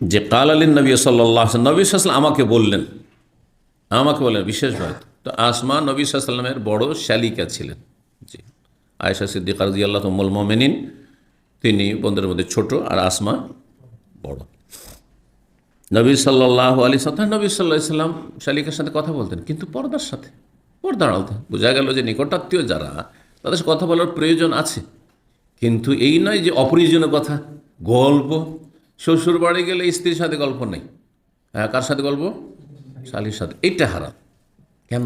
যে কাল আলী নবী সাল্লাহ নবী সাল্লাম আমাকে বললেন। আমাকে বললেন বিশেষভাবে তো আসমা নবী সাল্লামের বড় শালিকা ছিলেন। জি। আয়েশা সিদ্দিক রাজি আল্লাহ তমল মোমেনিন, তিনি বন্ধুদের মধ্যে ছোট আর আসমা বড়। নবী সাল্লাহ আলী সাল্লাম নবী সাল্লাহ সাল্লাম শালিকার সাথে কথা বলতেন, কিন্তু পর্দার সাথে, পর্দার আলতে বোঝা গেল যে নিকটাত্মীয় যারা, তাদের কথা বলার প্রয়োজন আছে। কিন্তু এই নয় যে অপ্রয়োজনীয় কথা, গল্প শ্বশুর বাড়ি গেলে স্ত্রীর সাথে গল্প নেই। হ্যাঁ কার সাথে গল্প? শালির সাথে। এইটা হারাম। কেন?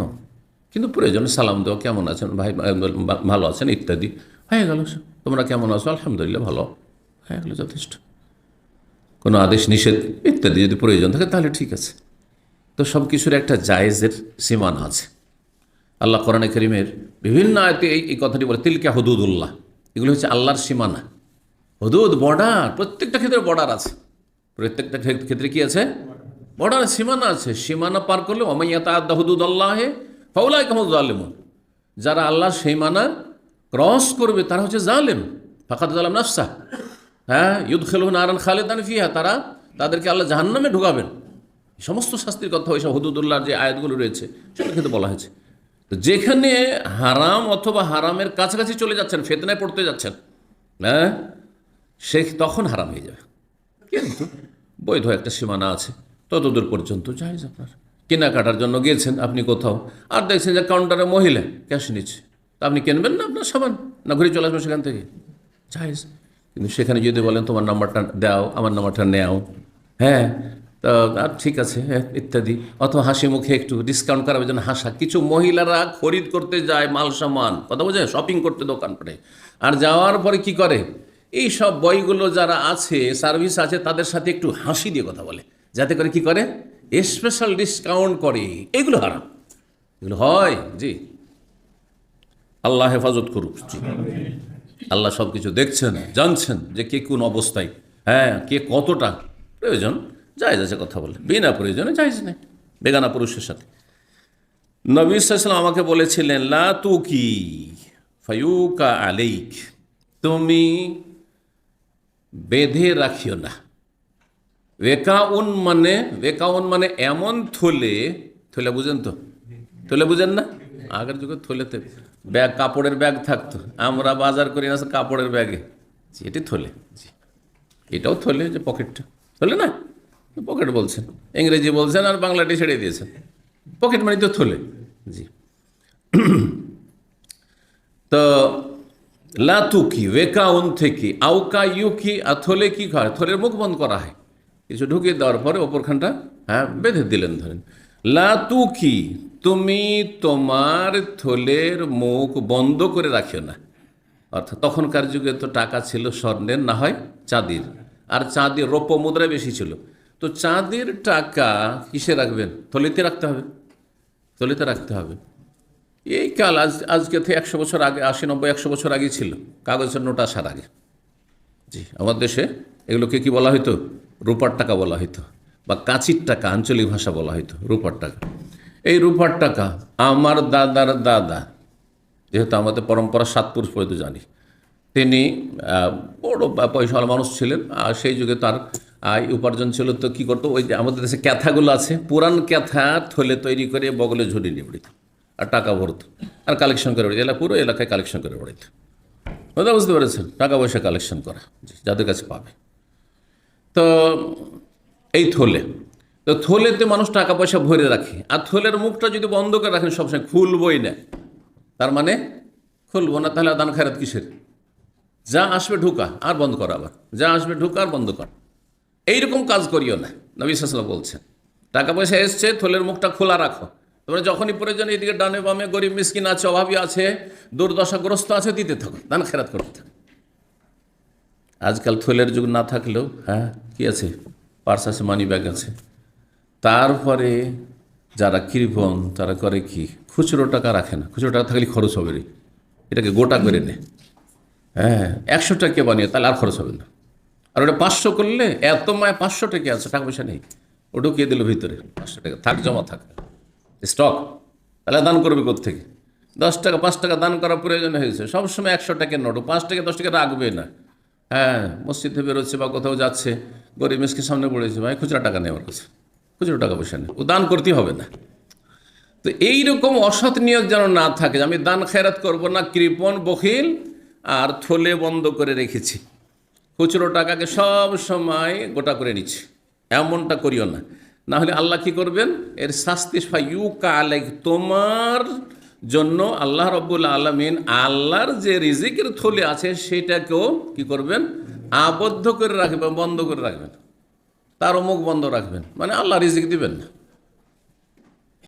কিন্তু প্রয়োজন সালাম দেওয়া কেমন আছেন? ভাই ভালো আছেন, ইত্যাদি। হয়ে গেল তোমরা কেমন আছো? আলহামদুলিল্লাহ, ভালো। হয়ে গেল যথেষ্ট। কোনো আদেশ নিষেধ, ইত্যাদি যদি প্রয়োজন থাকে, তাহলে ঠিক আছে। তো সব কিছুর একটা জায়েজের সীমানা আছে। আল্লাহ কোরআনে করিমের বিভিন্ন আয়তে এই এই কথাটি বলে, তিলকা হদুদুল্লাহ। এগুলো হচ্ছে আল্লাহর সীমানা। হদুদ বর্ডার প্রত্যেকটা ক্ষেত্রে বর্ডার আছে। প্রত্যেকটা ক্ষেত- ক্ষেত্রে কি আছে? বর্ডার সীমানা আছে। সীমানা পার করলে অমাইয়াতা আদা হদুদ আল্লাহে ফাউলাই কামদ আলেমন যারা আল্লাহ সীমানা ক্রস করবে, তারা হচ্ছে জালেম। ফাকাত আলম নাফসা। হ্যাঁ ইউদ খেলু নারায়ণ খালেদান ফিহা, তারা তাদেরকে আল্লাহ জাহান্নামে ঢুকাবেন। সমস্ত শাস্তির কথা ওইসব হুদুদুল্লাহর যে আয়াতগুলো রয়েছে সেটা কিন্তু বলা হয়েছে। তো যেখানে হারাম অথবা হারামের কাছাকাছি চলে যাচ্ছেন, ফেতনায় পড়তে যাচ্ছেন হ্যাঁ সে তখন হারাম হয়ে যাবে। কিন্তু বৈধ একটা সীমানা আছে। ততদূর পর্যন্ত যাই আপনার। কেনাকাটার জন্য গিয়েছেন আপনি কোথাও। আর দেখছেন যে কাউন্টারে মহিলা, ক্যাশ নিচ্ছে। তা আপনি কিনবেন না আপনার সামান না ঘুরে চলে আসবেন সেখান থেকে? যাইজ কিন্তু সেখানে যদি বলেন, তোমার নাম্বারটা দাও, আমার নাম্বারটা নেও। হ্যাঁ তা ঠিক আছে হ্যাঁ ইত্যাদি। অথবা হাসি মুখে একটু ডিসকাউন্ট করার জন্য হাসা। কিছু মহিলারা খরিদ করতে যায় মাল সামান কথা বোঝে শপিং করতে দোকান পড়ে আর যাওয়ার পরে কি করে? এই সব বইগুলো যারা আছে সার্ভিস আছে, তাদের সাথে একটু হাসি দিয়ে কথা বলে। যাতে করে কি করে? স্পেশাল ডিসকাউন্ট করে। এগুলো হারাম। এগুলো হয়, জি। আল্লাহ হেফাজত করুক, জি। আল্লাহ সব কিছু দেখছেন, জানছেন যে কে কোন অবস্থায়। হ্যাঁ কে কতটা। প্রয়োজন জায়জ আছে কথা বলে। বিনা প্রয়োজনে জায়জ নেই, বেগানা পুরুষের সাথে। নবী সাল্লাম আমাকে বলেছিলেন, লা তু কি ফায়ুকা আলেইক। তুমি বেঁধে রাখিও না। ওয়েকাউন মানে ওয়েকাউন মানে এমন থলে থলে বুঝেন তো? থলে বুঝেন না? আগের যুগে থলেতে ব্যাগ, কাপড়ের ব্যাগ থাকতো। আমরা বাজার করি না, কাপড়ের ব্যাগে। এটি থলে, জি। এটাও থলে, যে পকেটটা। থলে না? পকেট বলছেন। ইংরেজি বলছেন আর বাংলাটি ছেড়ে দিয়েছেন। পকেট মানে তো থলে, জি। তো লাতুকি ওয়েকাউন থেকে আউকা ইউকি আর থলে কি হয় থলের মুখ বন্ধ করা হয়। কিছু ঢুকিয়ে দেওয়ার পরে ওপরখানটা হ্যাঁ বেঁধে দিলেন ধরেন। লাতুকি, তুমি তোমার থলের মুখ বন্ধ করে রাখিও না। অর্থাৎ তখনকার যুগে তো টাকা ছিল স্বর্ণের, না হয় চাঁদির। আর চাঁদির রৌপ্য মুদ্রা বেশি ছিল। তো চাঁদির টাকা কিসে রাখবেন? থলিতে রাখতে হবে। থলিতে রাখতে হবে। এই কাল আজ, আজকে থেকে একশো বছর আগে, আশি, নব্বই, একশো বছর আগে ছিল। কাগজের নোট আসার আগে। জি আমার দেশে এগুলোকে কি বলা হতো রূপার টাকা বলা হতো বা কাঁচির টাকা, আঞ্চলিক ভাষা বলা হতো রূপার টাকা। এই রূপার টাকা আমার দাদার দাদা, যেহেতু আমাদের পরম্পরা সাত পুরুষ পর্যন্ত জানি, তিনি বড় পয়সাওয়ালা মানুষ ছিলেন, আর সেই যুগে তার আয় উপার্জন ছিল তো কী করতো? ওই যে আমাদের দেশে ক্যাথাগুলো আছে পুরান ক্যাথা থলে তৈরি করে বগলে ঝুড়ি নিয়ে বেড়িত আর টাকা ভরতো। আর কালেকশন করে এলাকা পুরো এলাকায় কালেকশন করে বেড়িত কথা বুঝতে পেরেছেন? টাকা পয়সা কালেকশন করা। যাদের কাছে পাবে। তো এই থলে। তো থলেতে মানুষ টাকা পয়সা ভরে রাখে। আর থলের মুখটা যদি বন্ধ করে রাখেন, সবসময় খুলবই না। তার মানে খুলবো না, তাহলে দান খায়রাত কিসের? যা আসবে ঢুকা, আর বন্ধ করা আবার। যা আসবে ঢুকা, আর বন্ধ কর। এইরকম কাজ করিও না, নবী বলছেন। টাকা পয়সা এসছে, থলের মুখটা খোলা রাখো। তোমরা যখনই প্রয়োজন এদিকে ডানে বামে গরিব মিসকিন আছে, অভাবী আছে, দুর্দশাগ্রস্ত আছে, দিতে থাকো, দান খেরাত করতে থাকো। আজকাল থলের যুগ না থাকলেও হ্যাঁ কি আছে? পার্স আছে মানি ব্যাগ আছে। তারপরে যারা কৃপণ, তারা করে কি? খুচরো টাকা রাখে না। খুচরো টাকা থাকলে খরচ হবে রে। এটাকে গোটা করে নে। হ্যাঁ একশো টাকা বানিয়ে, তাহলে আর খরচ হবে না। আর ওটা পাঁচশো করলে, এত মায় পাঁচশো টাকা আছে, টাকা পয়সা নেই। ও ঢুকিয়ে দিল ভিতরে, পাঁচশো টাকা। থাক, জমা থাক। স্টক। তাহলে দান করবে থেকে দশ টাকা, পাঁচ টাকা দান করার প্রয়োজন হয়েছে। সবসময় একশো টাকার নোট। পাঁচ টাকা, দশ টাকা রাখবে না। হ্যাঁ মসজিদ বেরোচ্ছে বা কোথাও যাচ্ছে, গরিব মিসকে সামনে পড়েছে ভাই, খুচরা টাকা আমার কাছে। খুচরো টাকা পয়সা নেই। ও দান করতেই হবে না। তো এইরকম অসৎ নিয়োগ যেন না থাকে আমি দান খেরাত করব না, কৃপণ, বখিল, আর থলে বন্ধ করে রেখেছি। খুচরো টাকাকে সব সময় গোটা করে নিচ্ছি। এমনটা করিও না। না হলে আল্লাহ কি করবেন? এর শাস্তি তোমার জন্য আল্লাহ রব্বুল আলমিন আল্লাহর যে রিজিকের থলে আছে সেটাকেও কি করবেন? আবদ্ধ করে রাখবেন, বন্ধ করে রাখবেন। তার অমুক বন্ধ রাখবেন। মানে আল্লাহ রিজিক দিবেন না।